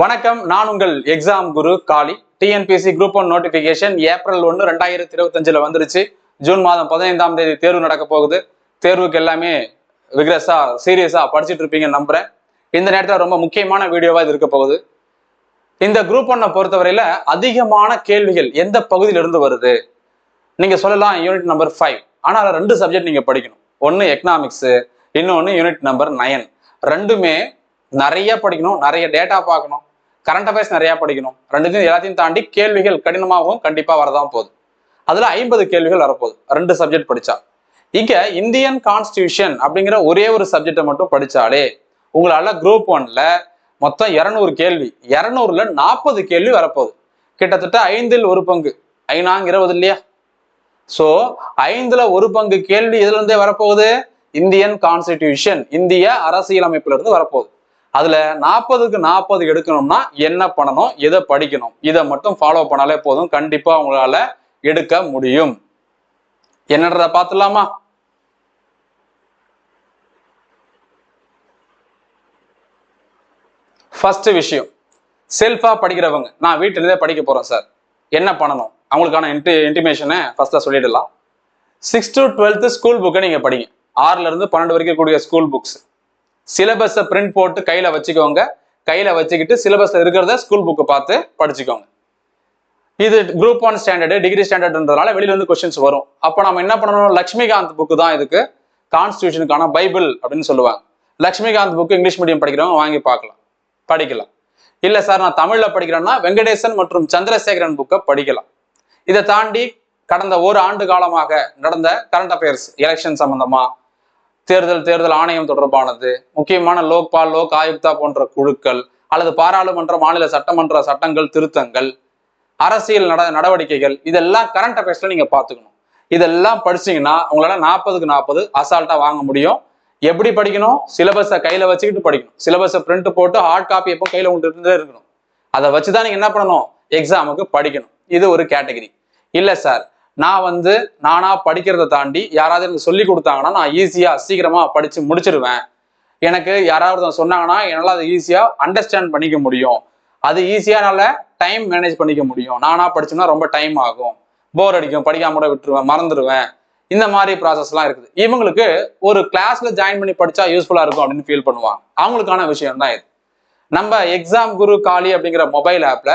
வணக்கம் நான் உங்கள் exam Guru Kali. TNPSC group one notification April ஒன்று ரெண்டாயிரத்தி இருபத்தஞ்சில் வந்துருச்சு. ஜூன் மாதம் பதினைந்தாம் தேதி தேர்வு நடக்க போகுது. தேர்வுக்கு எல்லாமே விக்ரஸா சீரியஸா படிச்சுட்டு இருப்பீங்கன்னு நம்புறேன். இந்த நேரத்தில் ரொம்ப முக்கியமான வீடியோவா இது இருக்க போகுது. இந்த குரூப் ஒன்னை பொறுத்தவரையில அதிகமான கேள்விகள் எந்த பகுதியிலிருந்து வருது? நீங்க சொல்லலாம் யூனிட் நம்பர் ஃபைவ் ஆனால் ரெண்டு சப்ஜெக்ட் நீங்க படிக்கணும். ஒன்று எக்கனாமிக்ஸ் இன்னொன்று யூனிட் நம்பர் நயன் ரெண்டுமே நிறைய படிக்கணும் நிறைய டேட்டா பார்க்கணும் கரண்ட் அஃபேர்ஸ் நிறையா படிக்கணும். ரெண்டுத்தையும் எல்லாத்தையும் தாண்டி கேள்விகள் கடினமாகவும் கண்டிப்பாக வரதான் போகுது. அதில் ஐம்பது கேள்விகள் வரப்போகுது. ரெண்டு சப்ஜெக்ட் படித்தா இங்கே இந்தியன் கான்ஸ்டியூஷன் அப்படிங்கிற ஒரே ஒரு சப்ஜெக்டை மட்டும் படித்தாலே உங்களால் குரூப் ஒன்ல மொத்தம் இரநூறு கேள்வி இரநூறுல நாற்பது கேள்வி வரப்போகுது. கிட்டத்தட்ட ஐந்தில் ஒரு பங்கு. ஐநாங்க இருபது இல்லையா? ஸோ ஐந்துல ஒரு பங்கு கேள்வி இதுல இருந்தே வரப்போகுது? இந்தியன் கான்ஸ்டிடியூஷன் இந்திய அரசியலமைப்புல இருந்து வரப்போகுது. அதுல நாற்பதுக்கு நாற்பது எடுக்கணும்னா என்ன பண்ணணும்? எதை படிக்கணும்? இதை மட்டும் ஃபாலோ பண்ணாலே போதும். கண்டிப்பா உங்களால எடுக்க முடியும். என்னன்றத பார்த்துலாமா ஃபர்ஸ்ட் விஷயம். செல்ஃபா படிக்கிறவங்க. நான் வீட்டில படிக்க போறேன் சார் என்ன பண்ணணும்? அவங்களுக்கான இன்டி இன்டிமேஷனை ஃபர்ஸ்டா சொல்லிடலாம். சிக்ஸ் டு டுவெல்த்து ஸ்கூல் புக்கை நீங்க படிங்க. ஆறுல இருந்து பன்னெண்டு வரைக்கும் கூடிய ஸ்கூல் புக்ஸ் சிலபஸை பிரிண்ட் போட்டு கையில் வச்சுக்கோங்க. கையில் வச்சுக்கிட்டு சிலபஸில் இருக்கிறத ஸ்கூல் புக்கை பார்த்து படிச்சுக்கோங்க. இது குரூப் ஒன் ஸ்டாண்டர்டு டிகிரி ஸ்டாண்டர்டுன்றதுனால வெளியில இருந்து கொஸ்டின்ஸ் வரும். அப்போ நம்ம என்ன பண்ணணும்? லக்ஷ்மிகாந்த் புக்கு தான் இதுக்கு கான்ஸ்டியூஷனுக்கான பைபிள் அப்படின்னு சொல்லுவாங்க. லக்ஷ்மிகாந்த் புக்கு இங்கிலீஷ் மீடியம் படிக்கிறவங்க வாங்கி பார்க்கலாம். படிக்கலாம். இல்லை சார் நான் தமிழில் படிக்கிறேன்னா வெங்கடேசன் மற்றும் சந்திரசேகரன் புக்கை படிக்கலாம். இதை தாண்டி கடந்த ஒரு ஆண்டு காலமாக நடந்த கரண்ட் அஃபேர்ஸ் எலெக்ஷன் சம்பந்தமாக தேர்தல் தேர்தல் ஆணையம் தொடர்பானது முக்கியமான லோக்பால் லோக் ஆயுக்தா போன்ற குழுக்கள் அல்லது பாராளுமன்ற மாநில சட்டமன்ற சட்டங்கள் திருத்தங்கள் அரசியல் நட நடவடிக்கைகள் இதெல்லாம் கரண்ட் அஃபேர்ஸ்ல நீங்க பாத்துக்கணும் இதெல்லாம் படிச்சீங்கன்னா உங்களால நாற்பதுக்கு நாற்பது அசால்ட்டா வாங்க முடியும். எப்படி படிக்கணும்? சிலபஸை கையில வச்சுக்கிட்டு படிக்கணும். சிலபஸை பிரிண்ட் போட்டு ஹார்ட் காப்பி எப்போ கையில உங்களுக்கு இருந்தே இருக்கணும். அதை வச்சுதான் நீங்க என்ன பண்ணணும்? எக்ஸாமுக்கு படிக்கணும். இது ஒரு கேட்டகரி இல்ல சார் நான் வந்து நானா படிக்கிறத தாண்டி யாராவது எனக்கு சொல்லி கொடுத்தாங்கன்னா நான் ஈஸியா சீக்கிரமா படிச்சு முடிச்சிருவேன். எனக்கு யாராவது சொன்னாங்கன்னா என்னால் அதை ஈஸியா அண்டர்ஸ்டாண்ட் பண்ணிக்க முடியும். அது ஈஸியானால டைம் மேனேஜ் பண்ணிக்க முடியும். நானா படிச்சோம்னா ரொம்ப டைம் ஆகும். போர் அடிக்கும் படிக்காம கூட விட்டுருவேன் மறந்துடுவேன் இந்த மாதிரி ப்ராசஸ்லாம் இருக்குது. இவங்களுக்கு ஒரு கிளாஸ்ல ஜாயின் பண்ணி படிச்சா யூஸ்ஃபுல்லா இருக்கும் அப்படின்னு ஃபீல் பண்ணுவாங்க. அவங்களுக்கான விஷயம் தான் இது. நம்ம எக்ஸாம் குரு காலி அப்படிங்கிற மொபைல் ஆப்ல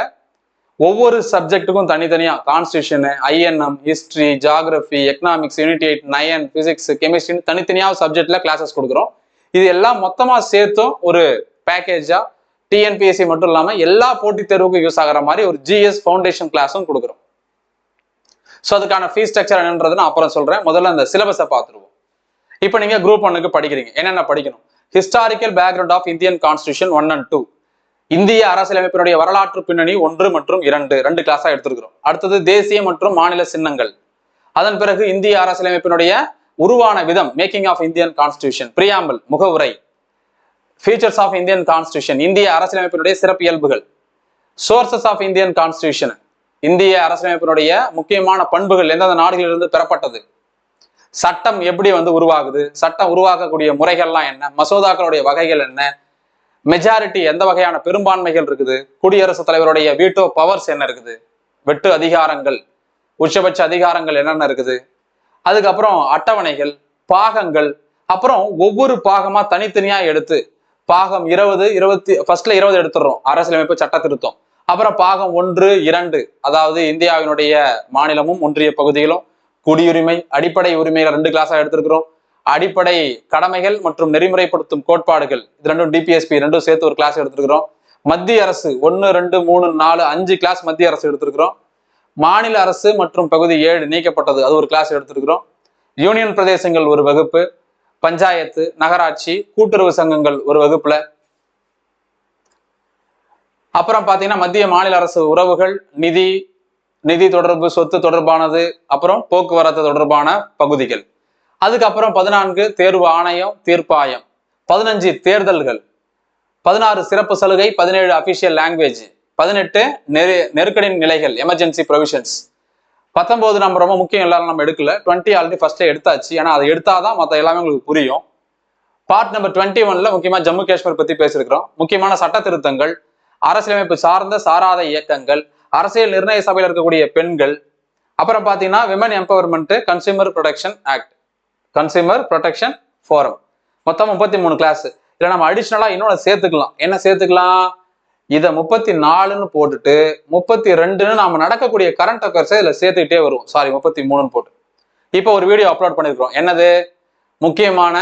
ஒவ்வொரு சப்ஜெக்ட்டுக்கும் தனித்தனியாக constitution INM history geography economics unit eight nine physics கெமிஸ்ட்ரின்னு தனித்தனியாக சப்ஜெக்டில் கிளாஸஸ் கொடுக்குறோம். இது எல்லாம் மொத்தமாக சேர்த்தும் ஒரு பேக்கேஜாக டிஎன்பிஎஸ்சி மட்டும் இல்லாமல் எல்லா போட்டித் தேர்வுக்கும் யூஸ் ஆகிற மாதிரி ஒரு ஜிஎஸ் ஃபவுண்டேஷன் கிளாஸும் கொடுக்குறோம். ஸோ அதுக்கான ஃபீஸ் ஸ்ட்ரக்சர் என்னன்றது நான் அப்புறம் சொல்கிறேன் முதல்ல அந்த சிலபஸை பார்த்துருவோம். இப்போ நீங்கள் குரூப் ஒன்னுக்கு படிக்கிறீங்க. என்னென்ன படிக்கணும்? Historical background of Indian constitution one and two இந்திய அரசியலமைப்பினுடைய வரலாற்று பின்னணி ஒன்று மற்றும் இரண்டு ரெண்டு கிளாஸா எடுத்திருக்கிறோம். அடுத்தது தேசிய மற்றும் மாநில சின்னங்கள். அதன் பிறகு இந்திய அரசியலமைப்பினுடைய உருவான விதம் making of Indian constitution preamble முகவுரை. Features of Indian constitution இந்திய அரசியலமைப்பினுடைய சிறப்பியல்புகள். சோர்சஸ் ஆஃப் இந்தியன் கான்ஸ்டியூஷன் இந்திய அரசியலமைப்பினுடைய முக்கியமான பண்புகள் எந்தெந்த நாடுகளிலிருந்து பெறப்பட்டது? சட்டம் எப்படி வந்து உருவாகுது? சட்டம் உருவாக்கக்கூடிய முறைகள்லாம் என்ன? மசோதாக்களுடைய வகைகள் என்ன? மெஜாரிட்டி எந்த வகையான பெரும்பான்மைகள் இருக்குது? குடியரசுத் தலைவருடைய வீட்டோ பவர்ஸ் என்ன இருக்குது? வெட்டு அதிகாரங்கள் உச்சபட்ச அதிகாரங்கள் என்னென்ன இருக்குது? அதுக்கப்புறம் அட்டவணைகள் பாகங்கள் அப்புறம் ஒவ்வொரு பாகமா தனித்தனியா எடுத்து பாகம் இருபது இருபத்தி ஃபர்ஸ்ட்ல இருபது எடுத்துடுறோம். அரசியலமைப்பு சட்ட திருத்தம். அப்புறம் பாகம் ஒன்று இரண்டு அதாவது இந்தியாவினுடைய மாநிலமும் ஒன்றிய பகுதிகளும் குடியுரிமை அடிப்படை உரிமைகள் ரெண்டு கிளாஸா எடுத்திருக்கிறோம். அடிப்படை கடமைகள் மற்றும் நெறிமுறைப்படுத்தும் கோட்பாடுகள். இது ரெண்டும் டிபிஎஸ்பி ரெண்டும் சேர்த்து ஒரு கிளாஸ் எடுத்துருக்கிறோம். மத்திய அரசு ஒன்று ரெண்டு மூணு நாலு அஞ்சு கிளாஸ் மத்திய அரசு எடுத்திருக்கிறோம். மாநில அரசு மற்றும் பகுதி ஏழு நீக்கப்பட்டது அது ஒரு கிளாஸ் எடுத்திருக்கிறோம். யூனியன் பிரதேசங்கள் ஒரு வகுப்பு பஞ்சாயத்து நகராட்சி கூட்டுறவு சங்கங்கள் ஒரு வகுப்புல. அப்புறம் பார்த்தீங்கன்னா மத்திய மாநில அரசு உறவுகள் நிதி நிதி தொடர்பு சொத்து தொடர்பானது அப்புறம் போக்குவரத்து தொடர்பான பகுதிகள். அதுக்கப்புறம் பதினான்கு தேர்வு ஆணையம் தீர்ப்பாயம். பதினஞ்சு தேர்தல்கள். பதினாறு சிறப்பு சலுகை பதினேழு அபிஷியல் லாங்குவேஜ் பதினெட்டு நெரு நெருக்கடியின் நிலைகள் எமர்ஜென்சி ப்ரொவிஷன்ஸ் பத்தொம்போது நம்ம ரொம்ப முக்கியம் எல்லாரும் நம்ம எடுக்கல. டுவெண்ட்டி ஆல்ரெடி ஃபர்ஸ்டே எடுத்தாச்சு. ஏன்னா அதை எடுத்தாதான் மற்ற எல்லாமே உங்களுக்கு புரியும். பார்ட் நம்பர் டுவெண்ட்டி ஒன்ல முக்கியமாக ஜம்மு காஷ்மீர் பத்தி பேசியிருக்கிறோம். முக்கியமான சட்ட திருத்தங்கள் அரசியலமைப்பு சார்ந்த சாராத இயக்கங்கள் அரசியல் நிர்ணய சபையில் இருக்கக்கூடிய பெண்கள் அப்புறம் பார்த்தீங்கன்னா women empowerment consumer protection act consumer protection forum மொத்தம் முப்பத்தி மூணு கிளாஸ் இதில் நம்ம அடிஷ்னலாக இன்னொன்று சேர்த்துக்கலாம். என்ன சேர்த்துக்கலாம்? இதை முப்பத்தி நாலுன்னு போட்டுட்டு முப்பத்தி ரெண்டுன்னு நம்ம நடக்கக்கூடிய கரண்ட் அக்கர்ஸை இதில் சேர்த்துக்கிட்டே வருவோம். சாரி முப்பத்தி மூணுன்னு போட்டு. இப்போ ஒரு வீடியோ அப்லோட் பண்ணியிருக்கிறோம் என்னது? முக்கியமான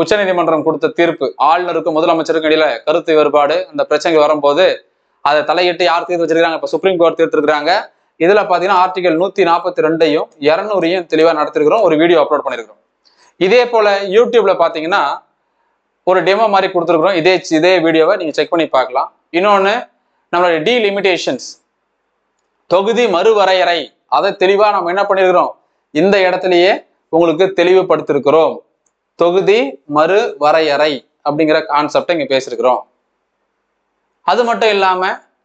உச்சநீதிமன்றம் கொடுத்த தீர்ப்பு. ஆளுநருக்கும் முதலமைச்சருக்கும் இடையில கருத்து வேறுபாடு அந்த பிரச்சனைக்கு வரும்போது அதை தலையிட்டு யார் தீர்த்து வச்சிருக்காங்க இப்போ சுப்ரீம் கோர்ட் தீர்த்திருக்கிறாங்க. இதில் பார்த்தீங்கன்னா ஆர்டிகல் நூற்றி நாற்பத்தி ரெண்டையும் இரநூறையும் தெளிவாக நடத்திருக்கிறோம். ஒரு வீடியோ அப்லோட் பண்ணிருக்கிறோம். இதே போல யூடியூப்ல பாத்தீங்கன்னா ஒரு டெமோ மாதிரி கொடுத்துருக்குறோம். இதே இதே வீடியோவை நீங்க செக் பண்ணி பார்க்கலாம். இன்னொன்னு நம்மளுடைய லிமிடேஷன்ஸ் தொகுதி மறுவரையறை அதை தெளிவா நம்ம என்ன பண்ணிருக்கிறோம்? இந்த இடத்துலயே உங்களுக்கு தெளிவுபடுத்திருக்கிறோம். தொகுதி மறு வரையறை அப்படிங்கிற கான்செப்டை இங்க பேசியிருக்கிறோம் அது மட்டும் இல்லாம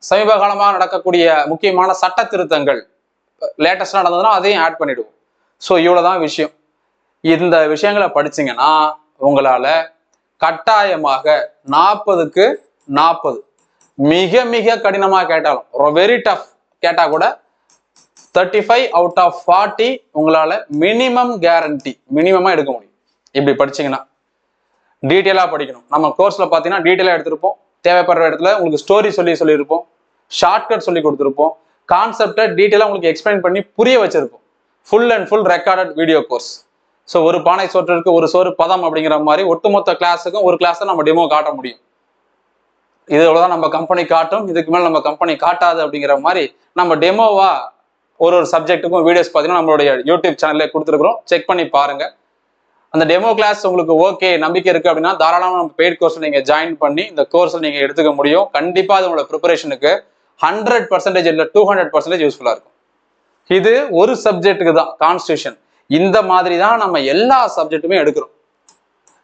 சமீப காலமாக நடக்கக்கூடிய முக்கியமான சட்ட திருத்தங்கள் லேட்டஸ்டா நடந்ததுன்னா அதையும் ஆட் பண்ணிடுவோம். ஸோ இவ்வளவுதான் விஷயம். இந்த விஷயங்களை படிச்சீங்கன்னா உங்களால கட்டாயமாக நாற்பதுக்கு நாற்பது மிக மிக கடினமாக கேட்டாலும் வெரி டஃப் கேட்டா கூட thirty five out of forty உங்களால மினிமம் கேரண்டி மினிமமா எடுக்க முடியும். இப்படி படிச்சீங்கன்னா டீட்டெயிலாக படிக்கணும். நம்ம கோர்ஸ்ல பார்த்தீங்கன்னா டீட்டெயிலாக எடுத்திருப்போம். தேவைப்படுற இடத்துல உங்களுக்கு ஸ்டோரி சொல்லி சொல்லியிருப்போம். ஷார்ட்கட் சொல்லி கொடுத்துருப்போம். கான்செப்டை டீட்டெயிலாக உங்களுக்கு எக்ஸ்பிளைன் பண்ணி புரிய வச்சிருப்போம். Full and full recorded video course so ஒரு பானை சோற்றிற்கு ஒரு சோறு பதம் அப்படிங்கிற மாதிரி ஒட்டுமொத்த கிளாஸுக்கும் ஒரு கிளாஸை நம்ம டெமோ காட்ட முடியும். இது தான் நம்ம கம்பெனி காட்டும் இதுக்கு மேலே நம்ம கம்பெனி காட்டாது அப்படிங்கிற மாதிரி நம்ம டெமோவா ஒரு ஒரு சப்ஜெக்ட்டுக்கும் வீடியோஸ் பார்த்தீங்கன்னா நம்மளுடைய யூடியூப் சேனல்ல கொடுத்துருக்குறோம். செக் பண்ணி பாருங்க. அந்த டெமோ கிளாஸ் உங்களுக்கு ஓகே நம்பிக்கை இருக்கு அப்படின்னா தாராளமாக நம்ம பெய்ட் கோர்ஸ் நீங்கள் ஜாயின் பண்ணி இந்த கோர்ஸ் நீங்கள் எடுத்துக்க முடியும். கண்டிப்பாக அது உங்களோட ப்ரிப்பரேஷனுக்கு ஹண்ட்ரட் பர்சன்டேஜ் இல்லை டூ ஹண்ட்ரட் பர்சன்டேஜ் யூஸ்ஃபுல்லாக இருக்கும். இது ஒரு சப்ஜெக்ட்டுக்கு தான் கான்ஸ்டியூஷன் இந்த மாதிரி தான் நம்ம எல்லா சப்ஜெக்ட்டுமே எடுக்கிறோம்.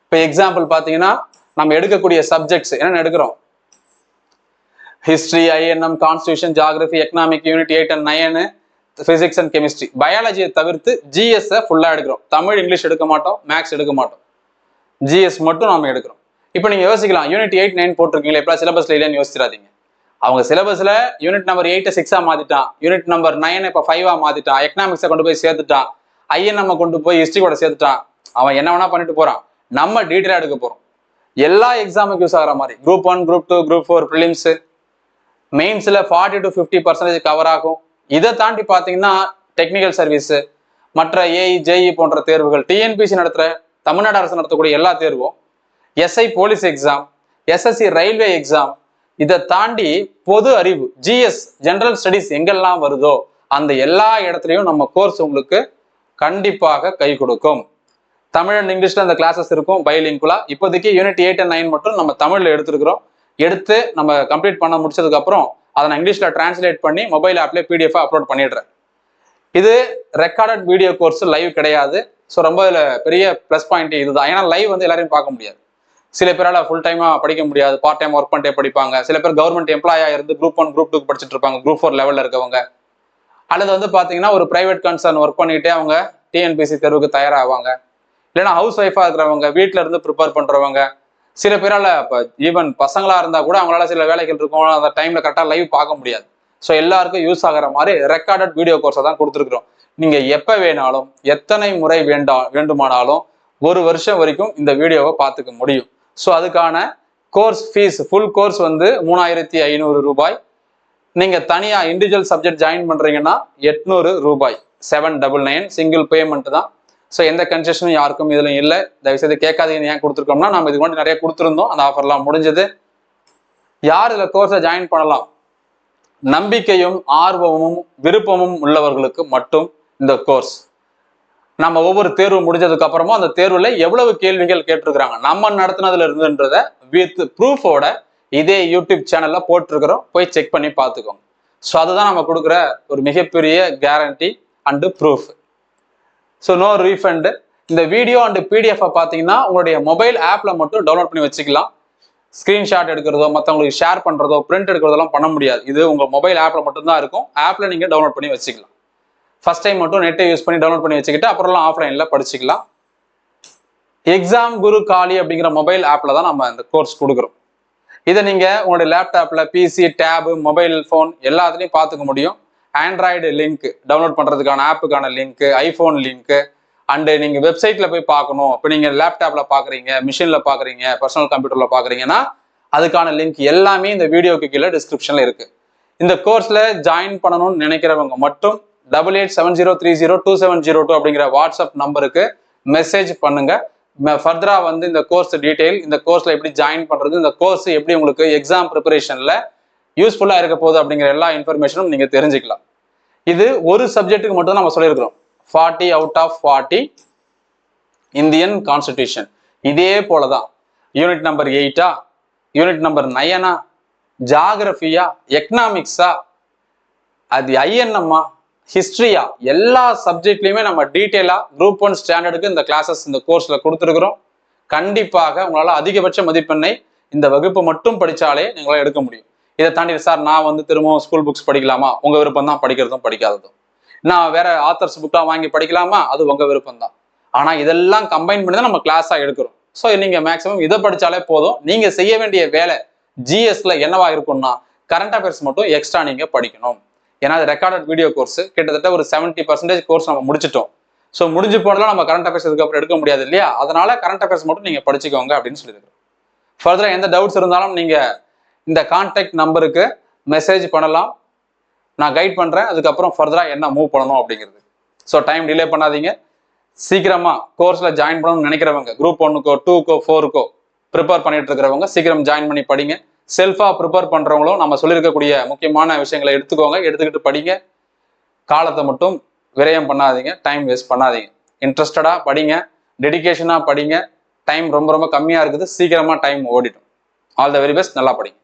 இப்போ எக்ஸாம்பிள் பார்த்தீங்கன்னா நம்ம எடுக்கக்கூடிய சப்ஜெக்ட்ஸ் என்னென்ன எடுக்கிறோம்? History INM constitution geography economic unit eight and nine physics and chemistry பயாலஜியை தவிர்த்து ஜிஎஸ்ஸை ஃபுல்லாக எடுக்கிறோம். தமிழ் இங்கிலீஷ் எடுக்க மாட்டோம் மேக்ஸ் எடுக்க மாட்டோம். ஜிஎஸ் மட்டும் நம்ம எடுக்கிறோம். இப்போ நீங்கள் யோசிக்கலாம் யூனிட் எயிட் நைன் போட்டிருக்கீங்களா எப்போ சிலபஸ்ல இல்லைன்னு யோசிச்சிடாதீங்க. அவங்க சிலபஸ்ல யூனிட் நம்பர் எயிட்டை சிக்ஸா மாற்றிட்டான் யூனிட் நம்பர் நைனை இப்போ ஃபைவாக மாற்றிட்டான் எக்கனாமிக்ஸை கொண்டு போய் சேர்த்துட்டான். ஐஎன்எம் கொண்டு போய் ஹிஸ்ட்ரி கூட சேர்த்துட்டான். அவன் என்ன வேணா பண்ணிட்டு போறான். நம்ம டீட்டெயிலாக எடுக்க போறோம். எல்லா எக்ஸாமுக்கு யூஸ் ஆகிற மாதிரி. Group one group two group four prelims மெயின்ஸில் forty to fifty percentage cover ஆகும். இதை தாண்டி பார்த்தீங்கன்னா டெக்னிக்கல் சர்வீஸு மற்ற ஏஇ ஜேஇ போன்ற தேர்வுகள் டிஎன்பிசி நடத்துகிற தமிழ்நாடு அரசு நடத்தக்கூடிய எல்லா தேர்வும் SI police exam SSC railway exam இதை தாண்டி பொது அறிவு ஜிஎஸ் ஜென்ரல் ஸ்டடிஸ் எங்கெல்லாம் வருதோ அந்த எல்லா இடத்துலையும் நம்ம கோர்ஸ் உங்களுக்கு கண்டிப்பாக கை கொடுக்கும். தமிழ் அண்ட் இங்கிலீஷ்ல அந்த கிளாஸஸ் இருக்கும் பைலிங்குலா இப்போதைக்கு யூனிட் எயிட் அண்ட் நைன் மட்டும் நம்ம தமிழ்ல எடுத்துருக்கிறோம். எடுத்து நம்ம கம்ப்ளீட் பண்ண முடிச்சதுக்கு அப்புறம் அதை நான் இங்கிலீஷ்ல டிரான்ஸ்லேட் பண்ணி மொபைல் ஆப்ல பிடிஎஃப் அப்லோட் பண்ணிடுறேன். இது ரெக்கார்டட் வீடியோ கோர்ஸ் லைவ் கிடையாது. ஸோ ரொம்ப இதுல பெரிய ப்ளஸ் பாயிண்ட் இதுதான். ஏன்னா லைவ் வந்து எல்லாரையும் பார்க்க முடியாது. சில பேரால ஃபுல் டைமா படிக்க முடியாது. பார்ட் டைம் ஒர்க் பண்ணிட்டே படிப்பாங்க. சில பேர் கவர்மெண்ட் எம்ப்ளாயா இருந்து குரூப் ஒன் குரூப் டூ படிச்சுட்டு இருப்பாங்க. குரூப் ஃபோர் லெவல்ல இருக்கவங்க. அல்லது வந்து பார்த்தீங்கன்னா ஒரு ப்ரைவேட் கன்சர்ன் ஒர்க் பண்ணிகிட்டே அவங்க டிஎன்பிசி தேர்வுக்கு தயாராகுவாங்க இல்லைன்னா ஹவுஸ் ஒய்ஃபாக இருக்கிறவங்க வீட்டில இருந்து ப்ரிப்பேர் பண்றவங்க சில பேரால் இப்போ ஈவன் பசங்களாக இருந்தால் கூட அவங்களால சில வேலைகள் இருக்கும். அந்த டைம்ல கரெக்டாக லைவ் பார்க்க முடியாது. ஸோ எல்லாருக்கும் யூஸ் ஆகிற மாதிரி ரெக்கார்டட் வீடியோ கோர்ஸை தான் கொடுத்துருக்குறோம். நீங்கள் எப்போ வேணாலும் எத்தனை முறை வேண்டா வேண்டுமானாலும் ஒரு வருஷம் வரைக்கும் இந்த வீடியோவை பார்த்துக்க முடியும். ஸோ அதுக்கான கோர்ஸ் ஃபீஸ் ஃபுல் கோர்ஸ் வந்து மூணாயிரத்தி ஐநூறு ரூபாய். நீங்க தனியா இண்டிவிஜுவல் சப்ஜெக்ட் ஜாயின் பண்றீங்கன்னா எட்நூறு ரூபாய். Seven double nine single payment தான். ஸோ எந்த கன்செஷனும் யாருக்கும் இதுல இல்லை. தயவுசெய்து கேட்காதீங்க. ஏன் கொடுத்துருக்கோம்னா நம்ம இது முன்னாடி நிறைய கொடுத்துருந்தோம். அந்த ஆஃபர்லாம் முடிஞ்சது. யார் இதில் கோர்ஸை ஜாயின் பண்ணலாம்? நம்பிக்கையும் ஆர்வமும் விருப்பமும் உள்ளவர்களுக்கு மட்டும் இந்த கோர்ஸ் நம்ம ஒவ்வொரு தேர்வு முடிஞ்சதுக்கு அப்புறமும் அந்த தேர்வுல எவ்வளவு கேள்விகள் கேட்டிருக்கிறாங்க? நம்ம நடத்தினதுல இருந்துன்றத வித் ப்ரூஃபோட இதே யூடியூப் சேனல்ல போட்டிருக்கிறோம். போய் செக் பண்ணி பார்த்துக்கோங்க. ஸோ அதுதான் நம்ம கொடுக்குற ஒரு மிகப்பெரிய guarantee and proof so no refund இந்த வீடியோ அண்டு பிடிஎஃபை பார்த்தீங்கன்னா உங்களுடைய மொபைல் ஆப்பில் மட்டும் டவுன்லோட் பண்ணி வச்சுக்கலாம். ஸ்க்ரீன்ஷாட் எடுக்கிறதோ மற்றவங்களுக்கு ஷேர் பண்ணுறதோ பிரிண்ட் எடுக்கிறதெல்லாம் பண்ண முடியாது. இது உங்கள் மொபைல் ஆப்பில் மட்டும்தான் இருக்கும். ஆப்பில் நீங்கள் டவுன்லோட் பண்ணி வச்சுக்கலாம். ஃபஸ்ட் டைம் மட்டும் நெட்டை யூஸ் பண்ணி டவுன்லோட் பண்ணி வச்சுக்கிட்டு அப்புறம்லாம் ஆஃப்லைனில் படிச்சுக்கலாம். எக்ஸாம் குரு காலி அப்படிங்கிற மொபைல் ஆப்பில் தான் நம்ம இந்த கோர்ஸ் கொடுக்குறோம். இதை நீங்கள் உங்களுடைய லேப்டாப்பில் பிசி டேபு மொபைல் ஃபோன் எல்லாத்துலேயும் பார்த்துக்க முடியும். ஆண்ட்ராய்டு லிங்க் டவுன்லோட் பண்ணுறதுக்கான ஆப்புக்கான லிங்க் ஐஃபோன் லிங்க் அண்டு நீங்கள் வெப்சைட்டில் போய் பார்க்கணும். இப்போ நீங்கள் லேப்டாப்பில் பார்க்குறீங்க மிஷினில் பார்க்குறீங்க பர்சனல் கம்ப்யூட்டரில் பார்க்குறீங்கன்னா அதுக்கான லிங்க் எல்லாமே இந்த வீடியோக்கு கீழே டிஸ்கிரிப்ஷனில் இருக்குது இந்த கோர்ஸில் ஜாயின் பண்ணணும்னு நினைக்கிறவங்க மட்டும் double eight seven zero three zero two seven zero two அப்படிங்கிற வாட்ஸ்அப் நம்பருக்கு மெசேஜ் பண்ணுங்கள் ஃபர்தராக வந்து இந்த கோர்ஸ் டீட்டெயில் இந்த கோர்ஸில் எப்படி ஜாயின் பண்ணுறது இந்த கோர்ஸ் எப்படி உங்களுக்கு எக்ஸாம் ப்ரிப்பரேஷனில் யூஸ்ஃபுல்லாக இருக்க போகுது அப்படிங்கிற எல்லா இன்ஃபர்மேஷனும் நீங்கள் தெரிஞ்சுக்கலாம். இது ஒரு சப்ஜெக்ட்டுக்கு மட்டும் தான் நம்ம சொல்லியிருக்கிறோம். Forty out of forty Indian constitution இதே போல தான் யூனிட் நம்பர் எயிட்டா யூனிட் நம்பர் நயனா ஜாகிரஃபியா எக்கனாமிக்ஸா அது ஐஎன்எம்மா ஹிஸ்ட்ரியா எல்லா சப்ஜெக்ட்லையுமே நம்ம டீட்டெயிலாக குரூப் ஒன் ஸ்டாண்டர்டுக்கு இந்த கிளாஸஸ் இந்த கோர்ஸில் கொடுத்துருக்குறோம். கண்டிப்பாக உங்களால் அதிகபட்ச மதிப்பெண்ணை இந்த வகுப்பு மட்டும் படித்தாலே நீங்களால் எடுக்க முடியும். இதை தாண்டி சார் நான் வந்து திரும்பவும் ஸ்கூல் புக்ஸ் படிக்கலாமா? உங்கள் விருப்பம் தான் படிக்கிறதும் படிக்காததும். நான் வேற ஆத்தர்ஸ் புக்கெலாம் வாங்கி படிக்கலாமா? அது உங்கள் விருப்பம் தான். ஆனால் இதெல்லாம் கம்பைன் பண்ணி தான் நம்ம கிளாஸாக எடுக்கிறோம். ஸோ நீங்கள் மேக்ஸிமம் இதை படித்தாலே போதும். நீங்கள் செய்ய வேண்டிய வேலை ஜிஎஸ்ல என்னவா இருக்கும்னா கரண்ட் அஃபேர்ஸ் மட்டும் எக்ஸ்ட்ரா நீங்கள் படிக்கணும். ஏன்னா அது ரெக்கார்டட் வீடியோ கோர்ஸ் கிட்டத்தட்ட ஒரு செவன்ட்டி பர்சன்டேஜ் கோர்ஸ் நம்ம முடிச்சிட்டோம். ஸோ முடிஞ்சு போனலாம் நம்ம கரண்ட் அஃபேர்ஸ் இதுக்கப்புறம் எடுக்க முடியாது இல்லையா? அதனால கரண்ட் அஃபேர்ஸ் மட்டும் நீங்கள் படிச்சுக்கோங்க அப்படின்னு சொல்லியிருக்கிறோம். ஃபர்தராக எந்த டவுட்ஸ் இருந்தாலும் நீங்கள் இந்த கான்டாக்ட் நம்பருக்கு மெசேஜ் பண்ணலாம். நான் கைட் பண்ணுறேன் அதுக்கப்புறம் ஃபர்தராக என்ன மூவ் பண்ணணும் அப்படிங்கிறது. ஸோ டைம் டிலே பண்ணாதீங்க. சீக்கிரமாக கோர்ஸில் ஜாயின் பண்ணணும்னு நினைக்கிறவங்க குரூப் ஒன்றுக்கோ டூக்கோ ஃபோருக்கோ ப்ரிப்பேர் பண்ணிட்டு இருக்கிறவங்க சீக்கிரம் ஜாயின் பண்ணி படிங்க. செல்ஃபாக ப்ரிப்பேர் பண்ணுறவங்களும் நம்ம சொல்லியிருக்கக்கூடிய முக்கியமான விஷயங்களை எடுத்துக்கோங்க எடுத்துக்கிட்டு படிங்க. காலத்தை மட்டும் விரயம் பண்ணாதீங்க டைம் வேஸ்ட் பண்ணாதீங்க. இன்ட்ரெஸ்டடாக படிங்க டெடிகேஷனாக படிங்க. டைம் ரொம்ப ரொம்ப கம்மியாக இருக்குது சீக்கிரமாக டைம் ஓடிடும். ஆல் த வெரி பெஸ்ட் நல்லா படிங்க.